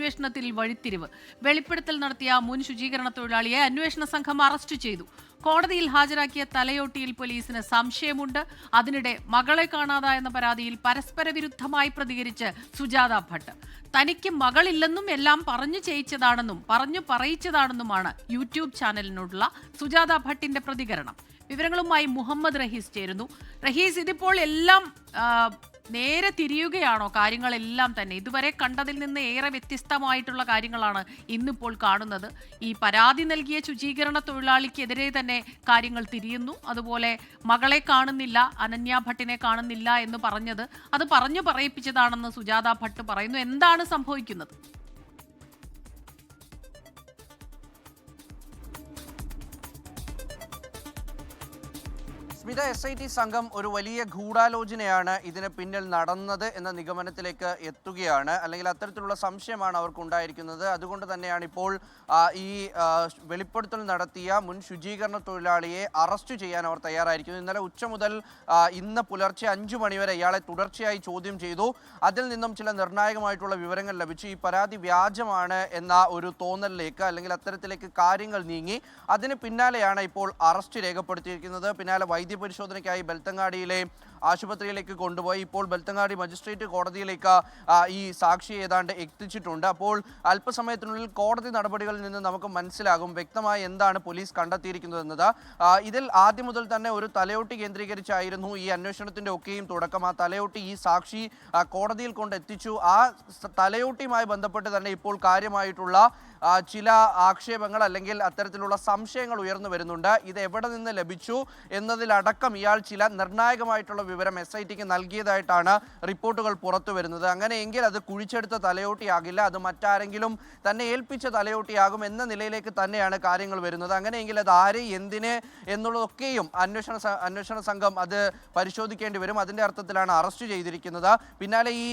അന്വേഷണത്തിൽ വഴിത്തിരിവ്. വെളിപ്പെടുത്തൽ നടത്തിയ മുൻ ശുചീകരണ തൊഴിലാളിയെ അന്വേഷണ സംഘം അറസ്റ്റ് ചെയ്തു. കോടതിയിൽ ഹാജരാക്കിയ തലയോട്ടിയിൽ പോലീസിന് സംശയമുണ്ട്. അതിനിടെ മകളെ കാണാതായെന്ന പരാതിയിൽ പരസ്പര വിരുദ്ധമായി പ്രതികരിച്ച് സുജാത ഭട്ട്. തനിക്ക് മകളില്ലെന്നും എല്ലാം പറഞ്ഞു ചെയ്യിച്ചതാണെന്നും പറഞ്ഞു പറയിച്ചതാണെന്നുമാണ് യൂട്യൂബ് ചാനലിനോടുള്ള സുജാത ഭട്ടിന്റെ പ്രതികരണം. വിവരങ്ങളുമായി മുഹമ്മദ് റഹീസ് ചേരുന്നു. റഹീസ് ഇതിപ്പോൾ എല്ലാം നേരെ തിരിയുകയാണോ കാര്യങ്ങളെല്ലാം തന്നെ? ഇതുവരെ കണ്ടതിൽ നിന്ന് ഏറെ വ്യത്യസ്തമായിട്ടുള്ള കാര്യങ്ങളാണ് ഇന്നിപ്പോൾ കാണുന്നത്. ഈ പരാതി നൽകിയ ശുചീകരണ തൊഴിലാളിക്കെതിരെ തന്നെ കാര്യങ്ങൾ തിരിയുന്നു. അതുപോലെ മകളെ കാണുന്നില്ല അനന്യ ഭട്ടിനെ കാണുന്നില്ല എന്ന് പറഞ്ഞത് അത് പറഞ്ഞു പറയിപ്പിച്ചതാണെന്ന് സുജാത ഭട്ട് പറയുന്നു. എന്താണ് സംഭവിക്കുന്നത്? സ്മിത എസ് ഐ ടി സംഘം ഒരു വലിയ ഗൂഢാലോചനയാണ് ഇതിന് പിന്നിൽ നടന്നത് എന്ന നിഗമനത്തിലേക്ക് എത്തുകയാണ്. അല്ലെങ്കിൽ അത്തരത്തിലുള്ള സംശയമാണ് അവർക്ക് ഉണ്ടായിരിക്കുന്നത് അതുകൊണ്ട് തന്നെയാണ് ഇപ്പോൾ ഈ വെളിപ്പെടുത്തൽ നടത്തിയ മുൻ ശുചീകരണ തൊഴിലാളിയെ അറസ്റ്റ് ചെയ്യാൻ അവർ തയ്യാറായിരിക്കുന്നു. ഇന്നലെ ഉച്ച മുതൽ ഇന്ന് പുലർച്ചെ അഞ്ചു മണിവരെ ഇയാളെ തുടർച്ചയായി ചോദ്യം ചെയ്തു. അതിൽ നിന്നും ചില നിർണായകമായിട്ടുള്ള വിവരങ്ങൾ ലഭിച്ചു. ഈ പരാതി വ്യാജമാണ് എന്ന ഒരു തോന്നലിലേക്ക് അല്ലെങ്കിൽ അത്തരത്തിലേക്ക് കാര്യങ്ങൾ നീങ്ങി. അതിന് പിന്നാലെയാണ് ഇപ്പോൾ അറസ്റ്റ് രേഖപ്പെടുത്തിയിരിക്കുന്നത്. പിന്നാലെ വൈദ്യപരിശോധനയ്ക്കായി ബെൽത്തങ്ങാടിയിലെ ആശുപത്രിയിലേക്ക് കൊണ്ടുപോയി. ഇപ്പോൾ ബെൽത്തങ്ങാടി മജിസ്ട്രേറ്റ് കോടതിയിലേക്ക് ഈ സാക്ഷി ഏതാണ്ട് എത്തിച്ചിട്ടുണ്ട്. അപ്പോൾ അല്പസമയത്തിനുള്ളിൽ കോടതി നടപടികളിൽ നിന്ന് നമുക്ക് മനസ്സിലാകും വ്യക്തമായി എന്താണ് പോലീസ് കണ്ടെത്തിയിരിക്കുന്നത് എന്നത് ഇതിൽ ആദ്യം മുതൽ തന്നെ ഒരു തലയോട്ടി കേന്ദ്രീകരിച്ചായിരുന്നു ഈ അന്വേഷണത്തിന്റെ ഒക്കെയും തുടക്കം. ആ തലയോട്ടി ഈ സാക്ഷി കോടതിയിൽ കൊണ്ടെത്തിച്ചു ആ തലയോട്ടിയുമായി ബന്ധപ്പെട്ട് തന്നെ ഇപ്പോൾ കാര്യമായിട്ടുള്ള ചില ആക്ഷേപങ്ങൾ അല്ലെങ്കിൽ അത്തരത്തിലുള്ള സംശയങ്ങൾ ഉയർന്നു വരുന്നുണ്ട്. ഇത് എവിടെ നിന്ന് ലഭിച്ചു എന്നതിലടക്കം ഇയാൾ ചില നിർണായകമായിട്ടുള്ള വിവരം എസ് ഐ ടിക്ക് നൽകിയതായിട്ടാണ് റിപ്പോർട്ടുകൾ പുറത്തു വരുന്നത്. അങ്ങനെയെങ്കിൽ അത് കുഴിച്ചെടുത്ത തലയോട്ടിയാകില്ല. അത് മറ്റാരെങ്കിലും തന്നെ ഏൽപ്പിച്ച തലയോട്ടിയാകും എന്ന നിലയിലേക്ക് തന്നെയാണ് കാര്യങ്ങൾ വരുന്നത്. അങ്ങനെയെങ്കിൽ അത് ആര് എന്തിന് എന്നുള്ളതൊക്കെയും അന്വേഷണ അന്വേഷണ സംഘം അത് പരിശോധിക്കേണ്ടി വരും. അതിന്റെ അർത്ഥത്തിലാണ് അറസ്റ്റ് ചെയ്തിരിക്കുന്നത്. പിന്നാലെ ഈ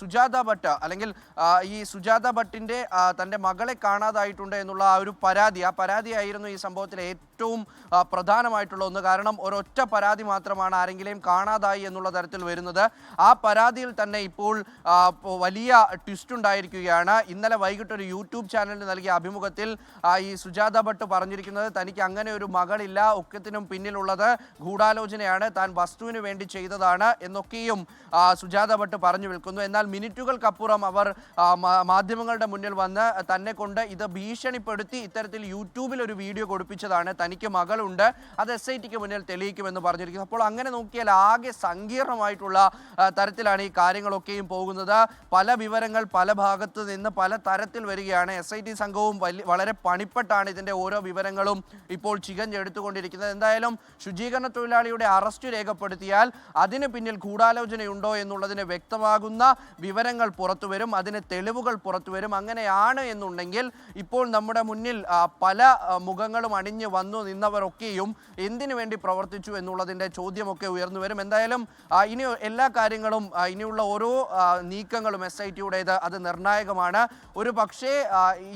സുജാത ഭട്ട് അല്ലെങ്കിൽ ഈ സുജാത ഭട്ടിന്റെ തന്റെ മകളെ കാണാതായിട്ടുണ്ട് എന്നുള്ള ആ ഒരു പരാതി ആ പരാതിയായിരുന്നു ഈ സംഭവത്തിലെ ഏറ്റവും പ്രധാനമായിട്ടുള്ള ഒന്ന്. കാരണം ഒരൊറ്റ പരാതി മാത്രമാണ് ആരെങ്കിലും കാണാതായി എന്നുള്ള തരത്തിൽ വരുന്നത്. ആ പരാതിയിൽ തന്നെ ഇപ്പോൾ വലിയ ട്വിസ്റ്റ് ഉണ്ടായിരിക്കുകയാണ്. ഇന്നലെ വൈകിട്ട് ഒരു യൂട്യൂബ് ചാനലിന് നൽകിയ അഭിമുഖത്തിൽ ഈ സുജാത ഭട്ട് പറഞ്ഞിരിക്കുന്നത് തനിക്ക് അങ്ങനെ ഒരു മകളില്ല ഒക്കത്തിനും പിന്നിലുള്ളത് ഗൂഢാലോചനയാണ് താൻ വസ്തുവിന് വേണ്ടി ചെയ്തതാണ് എന്നൊക്കെയും സുജാത ഭട്ട് പറഞ്ഞു വിൽക്കുന്നു. എന്നാൽ മിനിറ്റുകൾക്കപ്പുറം അവർ മാധ്യമങ്ങളുടെ മുന്നിൽ വന്ന് തന്നെ കൊണ്ട് ഇത് ഭീഷണിപ്പെടുത്തി ഇത്തരത്തിൽ യൂട്യൂബിൽ ഒരു വീഡിയോ കൊടുപ്പിച്ചതാണ്. തനിക്ക് മകളുണ്ട്. അത് എസ് ഐ ടിക്ക് മുന്നിൽ തെളിയിക്കുമെന്ന് പറഞ്ഞിരിക്കുന്നു. അപ്പോൾ അങ്ങനെ നോക്കിയാൽ ആകെ സങ്കീർണമായിട്ടുള്ള തരത്തിലാണ് ഈ കാര്യങ്ങളൊക്കെയും പോകുന്നത്. പല വിവരങ്ങൾ പല ഭാഗത്ത് നിന്ന് പല തരത്തിൽ വരികയാണ്. എസ് ഐ ടി സംഘവും വളരെ പണിപ്പെട്ടാണ് ഇതിന്റെ ഓരോ വിവരങ്ങളും ഇപ്പോൾ ചികഞ്ഞെടുത്തുകൊണ്ടിരിക്കുന്നത്. എന്തായാലും ശുചീകരണ തൊഴിലാളിയുടെ അറസ്റ്റ് രേഖപ്പെടുത്തിയാൽ അതിന് പിന്നിൽ ഗൂഢാലോചനയുണ്ടോ എന്നുള്ളതിന് വ്യക്തമാകുന്ന വിവരങ്ങൾ പുറത്തുവരും. അതിന് തെളിവുകൾ പുറത്തുവരും. അങ്ങനെയാണ് അങ്ങനെയാണ് എന്നുണ്ടെങ്കിൽ ഇപ്പോൾ നമ്മുടെ മുന്നിൽ പല മുഖങ്ങളും അണിഞ്ഞു വന്നു നിന്നവരൊക്കെയും എന്തിനു വേണ്ടി പ്രവർത്തിച്ചു എന്നുള്ളതിന്റെ ചോദ്യമൊക്കെ ഉയർന്നു വരും. എന്തായാലും ഇനി എല്ലാ കാര്യങ്ങളും ഇനിയുള്ള ഓരോ നീക്കങ്ങളും എസ് ഐ ടിയുടേത് അത് നിർണായകമാണ്. ഒരു പക്ഷേ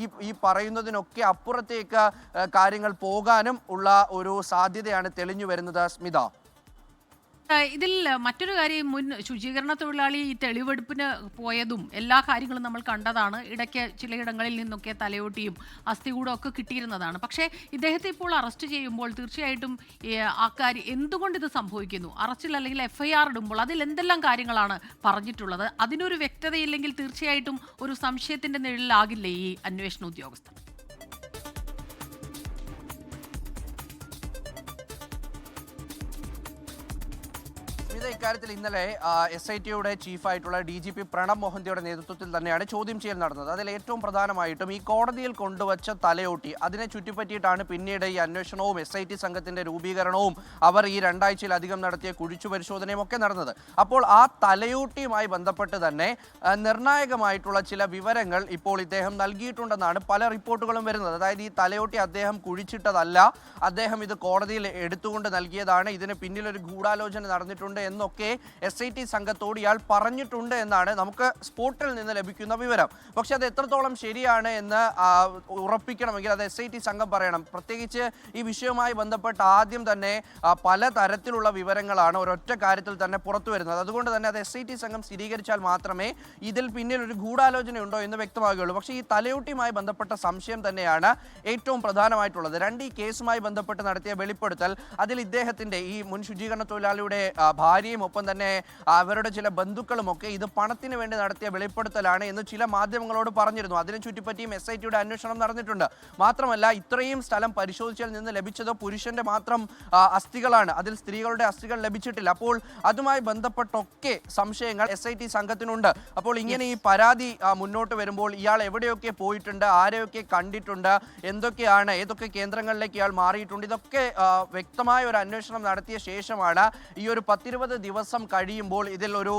ഈ ഈ പറയുന്നതിനൊക്കെ അപ്പുറത്തേക്ക് കാര്യങ്ങൾ പോകാനും ഉള്ള ഒരു സാധ്യതയാണ് തെളിഞ്ഞു വരുന്നത് സ്മിത. ഇതിൽ മറ്റൊരു കാര്യം മുൻ ശുചീകരണ തൊഴിലാളി ഈ തെളിവെടുപ്പിന് പോയതും എല്ലാ കാര്യങ്ങളും നമ്മൾ കണ്ടതാണ്. ഇടയ്ക്ക് ചിലയിടങ്ങളിൽ നിന്നൊക്കെ തലയോട്ടിയും അസ്ഥികൂടം ഒക്കെ കിട്ടിയിരുന്നതാണ്. പക്ഷേ ഇദ്ദേഹത്തെ ഇപ്പോൾ അറസ്റ്റ് ചെയ്യുമ്പോൾ തീർച്ചയായിട്ടും ആ കാര്യം എന്തുകൊണ്ട് ഇത് സംഭവിക്കുന്നു? അറസ്റ്റിൽ അല്ലെങ്കിൽ എഫ്ഐആർ ഇടുമ്പോൾ അതിൽ എന്തെല്ലാം കാര്യങ്ങളാണ് പറഞ്ഞിട്ടുള്ളത്? അതിനൊരു വ്യക്തതയില്ലെങ്കിൽ തീർച്ചയായിട്ടും ഒരു സംശയത്തിന്റെ നിഴലിലാകില്ലേ ഈ അന്വേഷണ ഉദ്യോഗസ്ഥർ സ്മിത ഇക്കാര്യത്തിൽ ഇന്നലെ എസ് ഐ ടിയുടെ ചീഫായിട്ടുള്ള ഡി ജി പി പ്രണബ് മോഹന്തിയുടെ നേതൃത്വത്തിൽ തന്നെയാണ് ചോദ്യം ചെയ്യൽ നടന്നത്. അതിൽ ഏറ്റവും പ്രധാനമായിട്ടും ഈ കോടതിയിൽ കൊണ്ടുവച്ച തലയോട്ടി അതിനെ ചുറ്റിപ്പറ്റിയിട്ടാണ് പിന്നീട് ഈ അന്വേഷണവും എസ് ഐ ടി സംഘത്തിന്റെ രൂപീകരണവും അവർ ഈ രണ്ടാഴ്ചയിലധികം നടത്തിയ കുഴിച്ചു പരിശോധനയും ഒക്കെ നടന്നത്. അപ്പോൾ ആ തലയോട്ടിയുമായി ബന്ധപ്പെട്ട് തന്നെ നിർണായകമായിട്ടുള്ള ചില വിവരങ്ങൾ ഇപ്പോൾ ഇദ്ദേഹം നൽകിയിട്ടുണ്ടെന്നാണ് പല റിപ്പോർട്ടുകളും വരുന്നത്. അതായത് ഈ തലയോട്ടി അദ്ദേഹം കുഴിച്ചിട്ടതല്ല അദ്ദേഹം ഇത് കോടതിയിൽ എടുത്തുകൊണ്ട് നൽകിയതാണ്. ഇതിന് പിന്നിൽ ഒരു ഗൂഢാലോചന നടന്നിട്ടുണ്ട് എന്നൊക്കെ എസ് ഐ ടി സംഘത്തോട് ഇയാൾ പറഞ്ഞിട്ടുണ്ട് എന്നാണ് നമുക്ക് സ്പോട്ടിൽ നിന്ന് ലഭിക്കുന്ന വിവരം. പക്ഷെ അത് എത്രത്തോളം ശരിയാണ് എന്ന് ഉറപ്പിക്കണമെങ്കിൽ അത് എസ് ഐ ടി സംഘം പറയണം. പ്രത്യേകിച്ച് ഈ വിഷയവുമായി ബന്ധപ്പെട്ട് ആദ്യം തന്നെ പല തരത്തിലുള്ള വിവരങ്ങളാണ് ഒരൊറ്റ കാര്യത്തിൽ തന്നെ പുറത്തു വരുന്നത്. അതുകൊണ്ട് തന്നെ അത് എസ് ഐ ടി സംഘം സ്ഥിരീകരിച്ചാൽ മാത്രമേ ഇതിൽ പിന്നിൽ ഒരു ഗൂഢാലോചനയുണ്ടോ എന്ന് വ്യക്തമാകുകയുള്ളൂ. പക്ഷേ ഈ തലയൂട്ടിയുമായി ബന്ധപ്പെട്ട സംശയം തന്നെയാണ് ഏറ്റവും പ്രധാനമായിട്ടുള്ളത്. രണ്ട് ഈ കേസുമായി ബന്ധപ്പെട്ട് നടത്തിയ വെളിപ്പെടുത്തൽ അതിൽ ഇദ്ദേഹത്തിന്റെ ഈ മുൻ ശുചീകരണ തൊഴിലാളിയുടെ ആ, ഭാര്യയും ഒപ്പം തന്നെ അവരുടെ ചില ബന്ധുക്കളും ഒക്കെ ഇത് പണത്തിന് വേണ്ടി നടത്തിയ വെളിപ്പെടുത്തലാണ് എന്ന് ചില മാധ്യമങ്ങളോട് പറഞ്ഞിരുന്നു. അതിനെ ചുറ്റിപ്പറ്റിയും എസ് ഐ ടിയുടെ അന്വേഷണം നടന്നിട്ടുണ്ട്. മാത്രമല്ല ഇത്രയും സ്ഥലം പരിശോധിച്ചതിൽ നിന്ന് ലഭിച്ചത് പുരുഷന്റെ മാത്രം അസ്ഥികളാണ്. അതിൽ സ്ത്രീകളുടെ അസ്ഥികൾ ലഭിച്ചിട്ടില്ല. അപ്പോൾ അതുമായി ബന്ധപ്പെട്ടൊക്കെ സംശയങ്ങൾ എസ് ഐ ടി സംഘത്തിനുണ്ട്. അപ്പോൾ ഇങ്ങനെ ഈ പരാതി മുന്നോട്ട് വരുമ്പോൾ ഇയാൾ എവിടെയൊക്കെ പോയിട്ടുണ്ട് ആരെയൊക്കെ കണ്ടിട്ടുണ്ട് എന്തൊക്കെയാണ് ഏതൊക്കെ കേന്ദ്രങ്ങളിലേക്ക് ഇയാൾ മാറിയിട്ടുണ്ട് ഇതൊക്കെ വ്യക്തമായ ഒരു അന്വേഷണം നടത്തിയ ശേഷമാണ് ഈ ഒരു പത്തിരുപത് ദിവസം കഴിയുമ്പോൾ ഇതിൽ ഒരു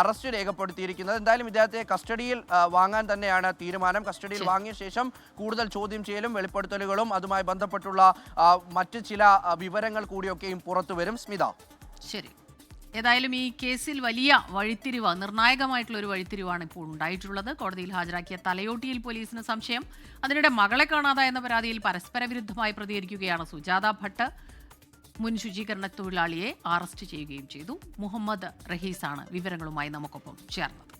അറസ്റ്റ് രേഖപ്പെടുത്തിയിരിക്കുന്നത്. എന്തായാലും ഇദ്ദേഹത്തെ കസ്റ്റഡിയിൽ വാങ്ങാൻ തന്നെയാണ് തീരുമാനം. കസ്റ്റഡിയിൽ വാങ്ങിയ ശേഷം കൂടുതൽ ചോദ്യം ചെയ്യലും വെളിപ്പെടുത്തലുകളും അതുമായി ബന്ധപ്പെട്ടുള്ള മറ്റ് ചില വിവരങ്ങൾ കൂടിയൊക്കെയും പുറത്തു വരും. സ്മിത. ശരി. ഏതായാലും ഈ കേസിൽ വലിയ വഴിത്തിരിവ് നിർണായകമായിട്ടുള്ള ഒരു വഴിത്തിരിവാണ് ഇപ്പോൾ ഉണ്ടായിട്ടുള്ളത്. കോടതിയിൽ ഹാജരാക്കിയ തലയോട്ടിയിൽ പോലീസിന് സംശയം. അതിനിടെ മകളെ കാണാതായെന്ന പരാതിയിൽ പരസ്പര വിരുദ്ധമായി പ്രതികരിക്കുകയാണ് സുജാത ഭട്ട്. മുൻ ശുചീകരണ തൊഴിലാളിയെ അറസ്റ്റ് ചെയ്യുകയും ചെയ്തു. മുഹമ്മദ് റഹീസാണ് വിവരങ്ങളുമായി നമുക്കൊപ്പം ചേർന്നത്.